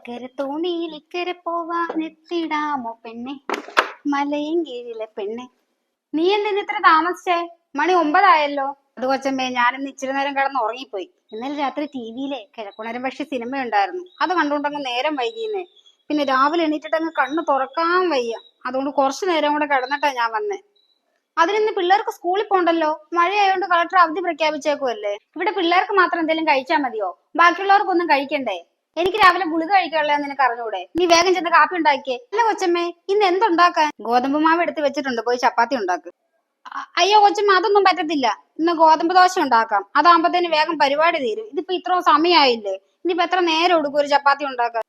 അക്കരെ തോണിയിൽ ഇക്കരെ പോവാൻ എത്തിടാമോ പെണ്ണെ? മലയും കീഴിലെ പെണ്ണെ. നീ എന്തിന് ഇത്ര താമസിച്ചേ? മണി ഒമ്പതായല്ലോ. അത് കൊച്ചമ്മേ ഞാനിന്ന് ഇച്ചിരി നേരം കിടന്ന് ഉറങ്ങിപ്പോയി. ഇന്നലെ രാത്രി ടി വിയിലെ കിഴക്കുണരം പക്ഷി സിനിമ ഉണ്ടായിരുന്നു അത് കണ്ടുകൊണ്ടങ്ങ് നേരം വൈകിയെന്നേ പിന്നെ രാവിലെ എണീറ്റിട്ടങ്ങ് കണ്ണ് തുറക്കാൻ വയ്യ. അതുകൊണ്ട് കുറച്ചു നേരം കൂടെ കിടന്നിട്ടാ ഞാൻ വന്നേ. അതിനിന്ന് പിള്ളേർക്ക് സ്കൂളിൽ പോണ്ടല്ലോ? മഴയായതുകൊണ്ട് കളക്ടർ അവധി പ്രഖ്യാപിച്ചേക്കുമല്ലേ ഇവിടെ പിള്ളേർക്ക് മാത്രം എന്തെങ്കിലും കഴിച്ചാൽ മതിയോ? ബാക്കിയുള്ളവർക്കൊന്നും കഴിക്കണ്ടേ? എനിക്ക് രാവിലെ ഗുളിക കഴിക്കാനുള്ള നിനക്ക് അറിഞ്ഞൂടെ? നീ വേഗം ചെന്ന് കാപ്പി ഉണ്ടാക്കിയേ അല്ല കൊച്ചമ്മേ ഇന്ന് എന്തുണ്ടാക്കാൻ? ഗോതമ്പ് മാവ് എടുത്ത് വെച്ചിട്ടുണ്ട് പോയി ചപ്പാത്തി ഉണ്ടാക്ക്. അയ്യോ കൊച്ചമ്മ അതൊന്നും പറ്റത്തില്ല. ഇന്ന് ഗോതമ്പ് ദോശ ഉണ്ടാക്കാം. അതാകുമ്പത്തേന് വേഗം പരിപാടി തീരും. ഇതിപ്പോ ഇത്രയും സമയമായില്ലേ ഇനിയിപ്പോ എത്ര നേരം എടുക്കും ഒരു ചപ്പാത്തി ഉണ്ടാക്കാൻ?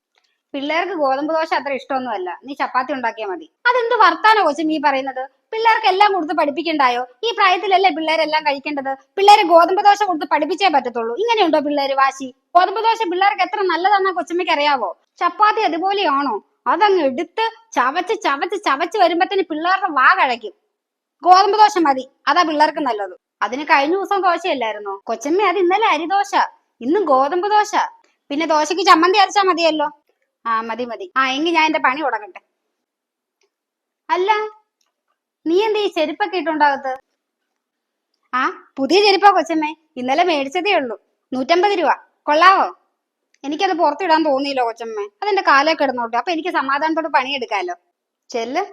പിള്ളേർക്ക് ഗോതമ്പ് ദോശ അത്ര ഇഷ്ടമൊന്നുമല്ല. നീ ചപ്പാത്തി ഉണ്ടാക്കിയാൽ മതി. അതെന്ത് വർത്താനോ കൊച്ചും ഈ പറയുന്നത്? പിള്ളേർക്ക് എല്ലാം കൊടുത്ത് പഠിപ്പിക്കണ്ടായോ? ഈ പ്രായത്തിലല്ലേ പിള്ളേരെല്ലാം കഴിക്കേണ്ടത്? പിള്ളേരെ ഗോതമ്പ് ദോശ കൊടുത്ത് പഠിപ്പിച്ചേ പറ്റത്തുള്ളൂ. ഇങ്ങനെയുണ്ടോ പിള്ളേര് വാശി? ഗോതമ്പ് ദോശ പിള്ളേർക്ക് എത്ര നല്ലതാണെന്നാ കൊച്ചമ്മയ്ക്ക് അറിയാവോ? ചപ്പാത്തി അതുപോലെയാണോ? അതങ്ങ് എടുത്ത് ചവച്ച് ചവച്ച് ചവച്ച് വരുമ്പത്തേന് പിള്ളേരുടെ വാ കഴിക്കും ഗോതമ്പ് ദോശ മതി. അതാ പിള്ളേർക്ക് നല്ലത്. അതിന് കഴിഞ്ഞ ദിവസം ദോശയല്ലായിരുന്നോ? കൊച്ചമ്മ അത് ഇന്നലെ അരിദോശ ഇന്ന് ഗോതമ്പ് ദോശ. പിന്നെ ദോശയ്ക്ക് ചമ്മന്തി അരച്ചാ മതിയല്ലോ. ആ മതി മതി. ആ എങ്കിൽ ഞാൻ എന്റെ പണി തുടങ്ങട്ടെ. അല്ല നീ എന്താ ഈ ചെരുപ്പൊക്കെ ഇട്ടുണ്ടാകത്ത് ആ പുതിയ ചെരുപ്പാ കൊച്ചമ്മേ. ഇന്നലെ മേടിച്ചതേ ഉള്ളൂ. നൂറ്റമ്പത് രൂപ. കൊള്ളാവോ? എനിക്കത് പുറത്തിടാൻ തോന്നിയില്ല കൊച്ചമ്മേ. അതെന്റെ കാലൊക്കെ കിടന്നോട്ടെ. അപ്പൊ എനിക്ക് സമാധാനത്തോട് പണിയെടുക്കാലോ. ചെല്ല്.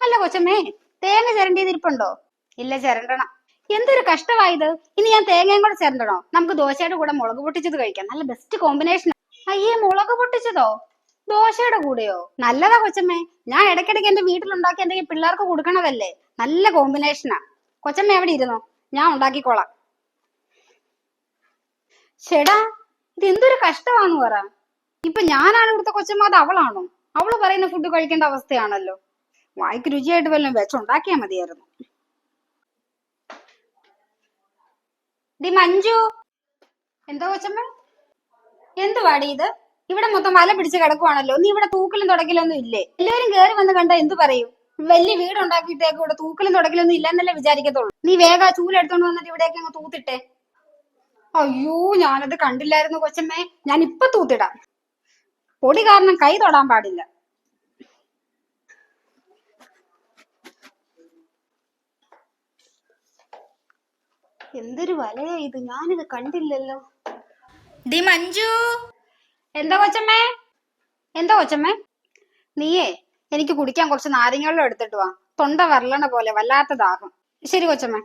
അല്ല കൊച്ചമ്മേ തേങ്ങ ചിരണ്ടിയത് ഇരിപ്പുണ്ടോ ഇല്ല ചിരണ്ടണം. എന്തൊരു കഷ്ടമായത്. ഇനി ഞാൻ തേങ്ങയും കൂടെ ചിരണ്ടണോ? നമുക്ക് ദോശയുടെ കൂടെ മുളക് പൊട്ടിച്ചത് കഴിക്കാം. നല്ല ബെസ്റ്റ് കോമ്പിനേഷൻ അയ്യേ മുളക് പൊട്ടിച്ചതോ? ദോശയുടെ കൂടെയോ? നല്ലതാ കൊച്ചമ്മേ. ഞാൻ ഇടയ്ക്കിടയ്ക്ക് എന്റെ വീട്ടിലുണ്ടാക്കി എന്റെ പിള്ളേർക്ക് കൊടുക്കണതല്ലേ. നല്ല കോമ്പിനേഷനാ കൊച്ചമ്മ എവിടെ ഇരുന്നോ? ഞാൻ ഉണ്ടാക്കിക്കോളാം. ചേടാ ഇത് എന്തൊരു കഷ്ടമാണെന്ന് പറ. ഇപ്പൊ ഞാനാണ് ഇവിടുത്തെ കൊച്ചമ്മ അത് അവളാണോ? അവൾ പറയുന്ന ഫുഡ് കഴിക്കേണ്ട അവസ്ഥയാണല്ലോ. വായിക്ക് രുചിയായിട്ട് വല്ലതും വെച്ചുണ്ടാക്കിയാ മതിയായിരുന്നു. ഡി മഞ്ജു. എന്തോ കൊച്ചമ്മ? എന്തുവാടി ഇത്? ഇവിടെ മൊത്തം വല പിടിച്ച് കിടക്കുവാണല്ലോ. നീ ഇവിടെ തൂക്കലും തുടക്കലൊന്നും ഇല്ലേ? എല്ലാവരും കയറി വന്ന് കണ്ട എന്ത് പറയും? വലിയ വീട് ഉണ്ടാക്കിയിട്ടേക്ക് ഇവിടെ തൂക്കലും തുടക്കലൊന്നും ഇല്ലെന്നല്ലേ വിചാരിക്കത്തുള്ളൂ. നീ വേഗം ചൂൽ ചൂലെടുത്തോണ്ട് വന്നിട്ട് ഇവിടേക്ക് അങ്ങ് തൂത്തിട്ടെ. അയ്യോ ഞാനത് കണ്ടില്ലായിരുന്നു കൊച്ചമ്മേ. ഞാൻ ഇപ്പൊ തൂത്തിടാം. പൊടി കാരണം കൈ തൊടാൻ പാടില്ല. എന്തൊരു വലയാ ഇത്. ഞാനിത് കണ്ടില്ലല്ലോ. ഡി മഞ്ജു. എന്താ കൊച്ചമ്മേ? എന്താ കൊച്ചമ്മേ? നീയേ എനിക്ക് കുടിക്കാൻ കുറച്ച് നാരങ്ങ വെള്ളം എടുത്തിട്ട് വാ. തൊണ്ട വരളണ പോലെ വല്ലാത്ത ദാഹം. ശരി കൊച്ചമ്മേ.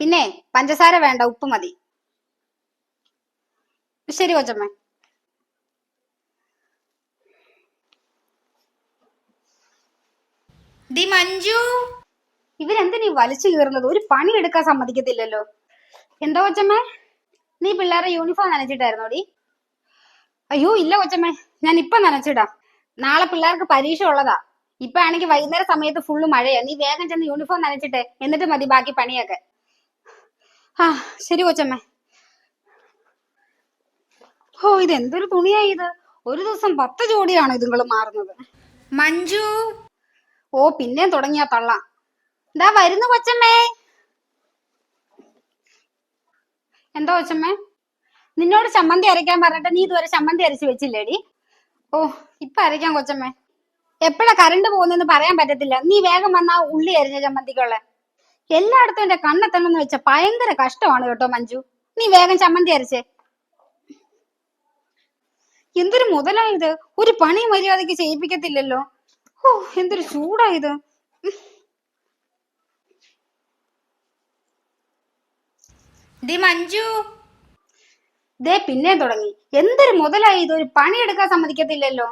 പിന്നെ പഞ്ചസാര വേണ്ട ഉപ്പ് മതി. ശരി കൊച്ചമ്മേ. ഡി മഞ്ജു. ഇവരെന്തിനീ വലിച്ചു കീറുന്നത്? ഒരു പണി എടുക്കാൻ സമ്മതിക്കത്തില്ലല്ലോ. എന്താ കൊച്ചമ്മേ? നീ പിള്ളേരുടെ യൂണിഫോം നനച്ചിട്ടായിരുന്നോ ഡി? അയ്യോ ഇല്ല കൊച്ചമ്മേ. ഞാൻ ഇപ്പൊ നനച്ചിടാം. നാളെ പിള്ളേർക്ക് പരീക്ഷ ഉള്ളതാ. ഇപ്പൊ ആണെങ്കിൽ വൈകുന്നേര സമയത്ത് ഫുള്ള് മഴയാ. നീ വേഗം ചെന്ന് യൂണിഫോം നനച്ചിട്ടെ. എന്നിട്ട് മതി ബാക്കി പണിയൊക്കെ. ആ ശരി കൊച്ചമ്മേ. ഓ ഇത് എന്തൊരു തുണിയാ ഇത്. ഒരു ദിവസം പത്ത് ജോഡിയാണ് ഇതുങ്ങൾ മാറുന്നത്. മഞ്ജു. ഓ പിന്നെയും തുടങ്ങിയ തള്ള. എന്താ വരുന്നു കൊച്ചമ്മേ. എന്താ കൊച്ചമ്മേ? നിന്നോട് ചമ്മന്തി അരയ്ക്കാൻ പറഞ്ഞിട്ട് നീ ഇതുവരെ ചമ്മന്തി അരച്ച് വെച്ചില്ലേടി? ഓ ഇപ്പൊ അരയ്ക്കാം കൊച്ചമ്മേ. എപ്പോഴാ കറണ്ട് പോകുന്നെന്ന് പറയാൻ പറ്റത്തില്ല. നീ വേഗം വന്നാ ഉള്ളി അരിഞ്ഞ ചമ്മന്തിക്കുള്ള. എല്ലായിടത്തും എന്റെ കണ്ണെത്തണമെന്ന് വെച്ച ഭയങ്കര കഷ്ടമാണ് കേട്ടോ മഞ്ജു. നീ വേഗം ചമ്മന്തി അരച്ചേ. എന്തൊരു മുതലാ ഇത്. ഒരു പണി മര്യാദയ്ക്ക് ചെയ്യിപ്പിക്കത്തില്ലല്ലോ. ഓ എന്തൊരു ചൂടാ ഇത്. ദേ മഞ്ജു. ദേ പിന്നെ തുടങ്ങി. എന്തൊരു മുതലായി ഇതൊരു പണിയെടുക്കാൻ സമ്മതിക്കത്തില്ലല്ലോ.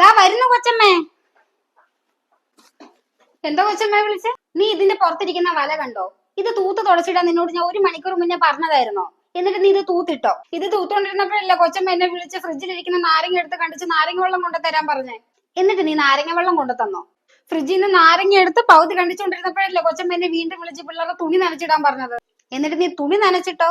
ദാ വരുന്നു കൊച്ചമ്മേ. എന്തോ കൊച്ചമ്മേ വിളിച്ച്? നീ ഇതിന്റെ പുറത്തിരിക്കുന്ന വല കണ്ടോ? ഇത് തൂത്ത് തുടച്ചിടാൻ നിന്നോട് ഞാൻ ഒരു മണിക്കൂർ മുന്നേ പറഞ്ഞതായിരുന്നോ? എന്നിട്ട് നീ ഇത് തൂത്തിട്ടോ? ഇത് തൂത്തുകൊണ്ടിരുന്നപ്പോഴല്ല കൊച്ചമ്മ എന്നെ വിളിച്ച് ഫ്രിഡ്ജിലിരിക്കുന്ന നാരങ്ങ എടുത്ത് കണ്ടിച്ച് നാരങ്ങ വെള്ളം കൊണ്ടു തരാൻ പറഞ്ഞേ? എന്നിട്ട് നീ നാരങ്ങ വെള്ളം കൊണ്ടു തന്നോ? ഫ്രിഡ്ജിൽ നിന്ന് നാരങ്ങ എടുത്ത് പകുതി കണ്ടിച്ചുകൊണ്ടിരുന്നപ്പോഴല്ലേ കൊച്ചമ്മ എന്നെ വീണ്ടും വിളിച്ച് പിള്ളേരുടെ തുണി നനച്ചിടാൻ പറഞ്ഞത്? എന്നിട്ട് നീ തുണി നനച്ചിട്ടോ?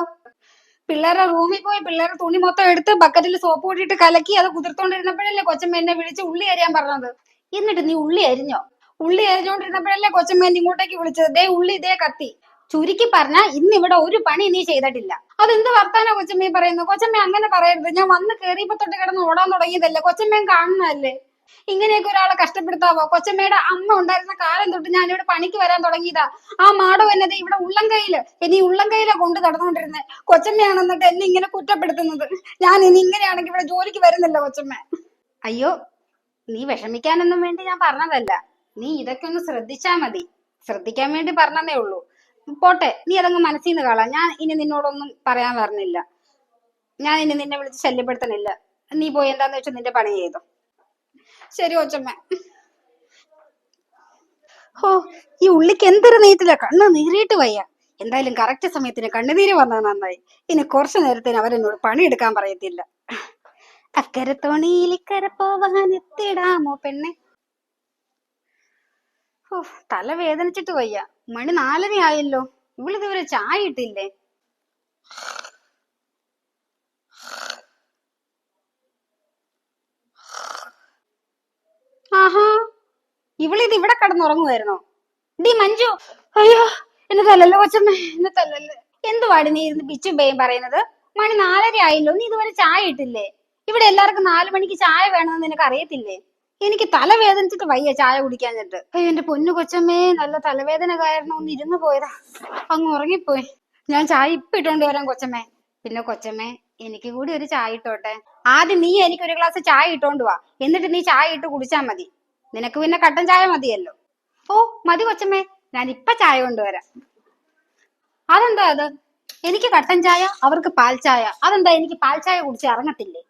പിള്ളേരുടെ റൂമിൽ പോയി പിള്ളേരെ തുണി മൊത്തം എടുത്ത് ബക്കറ്റിൽ സോപ്പ് കൂട്ടിയിട്ട് കലക്കി അത് കുതിർത്തോണ്ടിരുന്നപ്പോഴല്ലേ കൊച്ചമ്മ എന്നെ വിളിച്ച് ഉള്ളി അരിയാൻ പറഞ്ഞത്? എന്നിട്ട് നീ ഉള്ളി അരിഞ്ഞോ? ഉള്ളി അരിഞ്ഞോണ്ടിരുന്നപ്പോഴല്ലേ കൊച്ചമ്മ എന്നെ ഇങ്ങോട്ടേക്ക് വിളിച്ചത്? ദേ ഉള്ളി ഇതേ കത്തി. ചുരുക്കി പറഞ്ഞാ ഇന്ന് ഇവിടെ ഒരു പണി നീ ചെയ്തിട്ടില്ല. അതെന്ത് വർത്താനോ കൊച്ചമ്മ പറയുന്നു കൊച്ചമ്മ അങ്ങനെ പറയരുത്. ഞാൻ വന്ന് കേറിയപ്പോ തൊട്ട് കിടന്ന് ഓടാൻ തുടങ്ങിയതല്ലേ? കൊച്ചമ്മയും കാണുന്നതല്ലേ? ഇങ്ങനെയൊക്കെ ഒരാളെ കഷ്ടപ്പെടുത്താവോ കൊച്ചമ്മയുടെ അമ്മ ഉണ്ടായിരുന്ന കാലം തൊട്ട് ഞാൻ ഇവിടെ പണിക്ക് വരാൻ തുടങ്ങിയതാ. ആ മാടോ എന്നത് ഇവിടെ ഉള്ളം കയ്യിൽ ഇനി ഉള്ളം കയ്യിലാ കൊണ്ട് നടന്നുകൊണ്ടിരുന്നത് കൊച്ചമ്മയാണ് എന്നിട്ട് എന്നെ ഇങ്ങനെ കുറ്റപ്പെടുത്തുന്നത്. ഞാൻ ഇനി ഇങ്ങനെയാണെങ്കിൽ ഇവിടെ ജോലിക്ക് വരുന്നില്ല കൊച്ചമ്മ. അയ്യോ നീ വിഷമിക്കാനൊന്നും വേണ്ടി ഞാൻ പറഞ്ഞതല്ല. നീ ഇതൊക്കെ ഒന്ന് ശ്രദ്ധിച്ചാ മതി. ശ്രദ്ധിക്കാൻ വേണ്ടി പറഞ്ഞതേ ഉള്ളൂ. പോട്ടെ നീ അതങ്ങ് മനസ്സിൽ നിന്ന് കളാ. ഞാൻ ഇനി നിന്നോടൊന്നും പറയാൻ പറഞ്ഞില്ല ഞാൻ ഇനി നിന്നെ വിളിച്ച് ശല്യപ്പെടുത്തണില്ല. നീ പോയി എന്താന്ന് വെച്ചാൽ നിന്റെ പണി ചെയ്തോ. ശരി ഓച്ചമ്മ ഓ ഈ ഉള്ളിക്ക് എന്തൊരു നെയ്ത്തില്ല കണ്ണ് നീറിയിട്ട് വയ്യ. എന്തായാലും കറക്റ്റ് സമയത്തിന് കണ്ണുനീര് വന്നത് നന്നായി. ഇനി കുറച്ചു നേരത്തിന് അവരെന്നോട് പണിയെടുക്കാൻ പറയത്തില്ല. അക്കരെ തോണിയിൽ ഇക്കര പോവാൻ എത്തിടാമോ പെണ്ണെ? ഓ തല വേദനിച്ചിട്ട് വയ്യ. മണി നാലര ആയല്ലോ ഇവളിതുവരെ ചായ ഇട്ടില്ലേ? ആഹാ. ഇവളിത് ഇവിടെ കിടന്നുറങ്ങുമായിരുന്നോ ഡി മഞ്ജു. അയ്യോ എന്നെ തല്ലല്ലോ കൊച്ചമ്മേ എന്നെ തല്ലല്ലോ. എന്തുവാടി നീ ഇരുന്ന് പിച്ചും പേയും പറയുന്നത്? മണി നാലര ആയില്ലോ നീ ഇതുവരെ ചായ ഇട്ടില്ലേ? ഇവിടെ എല്ലാവർക്കും നാലു മണിക്ക് ചായ വേണമെന്ന് നിനക്ക് അറിയത്തില്ലേ? എനിക്ക് തലവേദനിച്ചിട്ട് വയ്യ ചായ കുടിക്കാഞ്ഞിട്ട് അയ്യോ എന്റെ പൊന്നു കൊച്ചമ്മേ നല്ല തലവേദന കാരണം ഒന്ന് ഇരുന്ന് പോയതാ. അങ്ങ് ഉറങ്ങിപ്പോയി. ഞാൻ ചായ ഇപ്പൊ ഇട്ടോണ്ട് വരാം കൊച്ചമ്മേ. പിന്നെ കൊച്ചമ്മേ എനിക്ക് കൂടി ഒരു ചായ ഇട്ടോട്ടെ. ആദ്യം നീ എനിക്ക് ഒരു ഗ്ലാസ് ചായ ഇട്ടോണ്ട് വാ. എന്നിട്ട് നീ ചായ ഇട്ട് കുടിച്ചാ മതി. നിനക്ക് പിന്നെ കട്ടൻ ചായ മതിയല്ലോ. ഓ മതി കൊച്ചമ്മേ. ഞാൻ ഇപ്പൊ ചായ കൊണ്ടുവരാം. അതെന്താ അത്? എനിക്ക് കട്ടൻ ചായ അവർക്ക് പാൽ ചായ. അതെന്താ എനിക്ക് പാൽ ചായ കുടിച്ച് ഇറങ്ങത്തില്ലേ?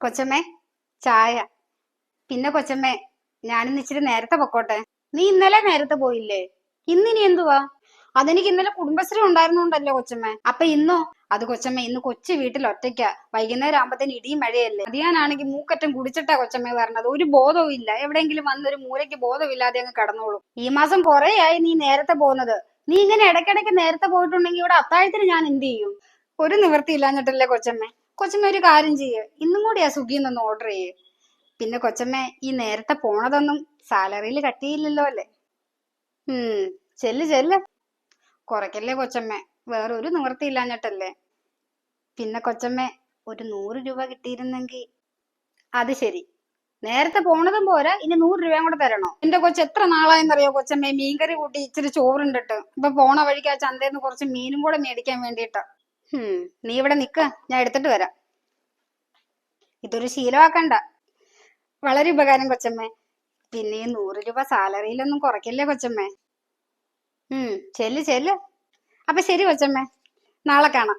കൊച്ചമ്മേ ചായ. പിന്നെ കൊച്ചമ്മേ ഞാനിന്ന് ഇച്ചിരി നേരത്തെ പൊക്കോട്ടെ. നീ ഇന്നലെ നേരത്തെ പോയില്ലേ? ഇന്നിനി എന്തുവാ? അതെനിക്ക് ഇന്നലെ കുടുംബശ്രീ ഉണ്ടായിരുന്നോണ്ടല്ലോ കൊച്ചമ്മേ? അപ്പൊ ഇന്നോ? അത് കൊച്ചമ്മ ഇന്ന് കൊച്ചു വീട്ടിൽ ഒറ്റയ്ക്ക. വൈകുന്നേരം ആകുമ്പത്തേന് ഇടിയും മഴയല്ലേ? അതിയാനാണെങ്കിൽ മൂക്കറ്റം കുടിച്ചിട്ടാ കൊച്ചമ്മ പറഞ്ഞത് ഒരു ബോധവും ഇല്ല. എവിടെയെങ്കിലും വന്നൊരു മൂലയ്ക്ക് ബോധമില്ലാതെ അങ്ങ് കടന്നോളൂ. ഈ മാസം കുറേ ആയി നീ നേരത്തെ പോകുന്നത്. നീ ഇങ്ങനെ ഇടയ്ക്കിടയ്ക്ക് നേരത്തെ പോയിട്ടുണ്ടെങ്കിൽ ഇവിടെ അത്താഴത്തിന് ഞാൻ എന്ത് ചെയ്യും? ഒരു നിവൃത്തി ഇല്ലാഞ്ഞിട്ടല്ലേ കൊച്ചമ്മ? കൊച്ചമ്മ ഒരു കാര്യം ചെയ്യേ. ഇന്നും കൂടി ആ സുഖിയിൽ നിന്ന് ഓർഡർ ചെയ്യേ. പിന്നെ കൊച്ചമ്മ ഈ നേരത്തെ പോണതൊന്നും സാലറിയിൽ കട്ടിയില്ലല്ലോ അല്ലേ? ഉം ചെല്ല് ചെല്ല്. കുറയ്ക്കല്ലേ കൊച്ചമ്മ? വേറെ ഒരു നിവൃത്തി ഇല്ലാഞ്ഞിട്ടല്ലേ പിന്നെ കൊച്ചമ്മ ഒരു നൂറ് രൂപ കിട്ടിയിരുന്നെങ്കിൽ അത് ശരി. നേരത്തെ പോണതും പോരാ ഇനി നൂറ് രൂപയും കൂടെ തരണോ? എന്റെ കൊച്ചു എത്ര നാളായെന്നറിയോ കൊച്ചമ്മ? മീൻകറി കൂട്ടി ഇച്ചിരി ചോറുണ്ടിട്ട്. ഇപ്പൊ പോണ വഴിക്ക് ആ ചന്തയിൽ കുറച്ച് മീനും കൂടെ മേടിക്കാൻ വേണ്ടിട്ടാ ഹും നീ ഇവിടെ നിക്ക. ഞാൻ എടുത്തിട്ട് വരാം. ഇതൊരു ശീലമാക്കണ്ട. വളരെ ഉപകാരം കൊച്ചമ്മേ. പിന്നെ ഈ നൂറ് രൂപ സാലറിയിലൊന്നും കുറയ്ക്കല്ലേ കൊച്ചമ്മേ? ഉം ചെല്ല് ചെല്ല്. അപ്പൊ ശരി കൊച്ചമ്മേ. നാളെ കാണാം.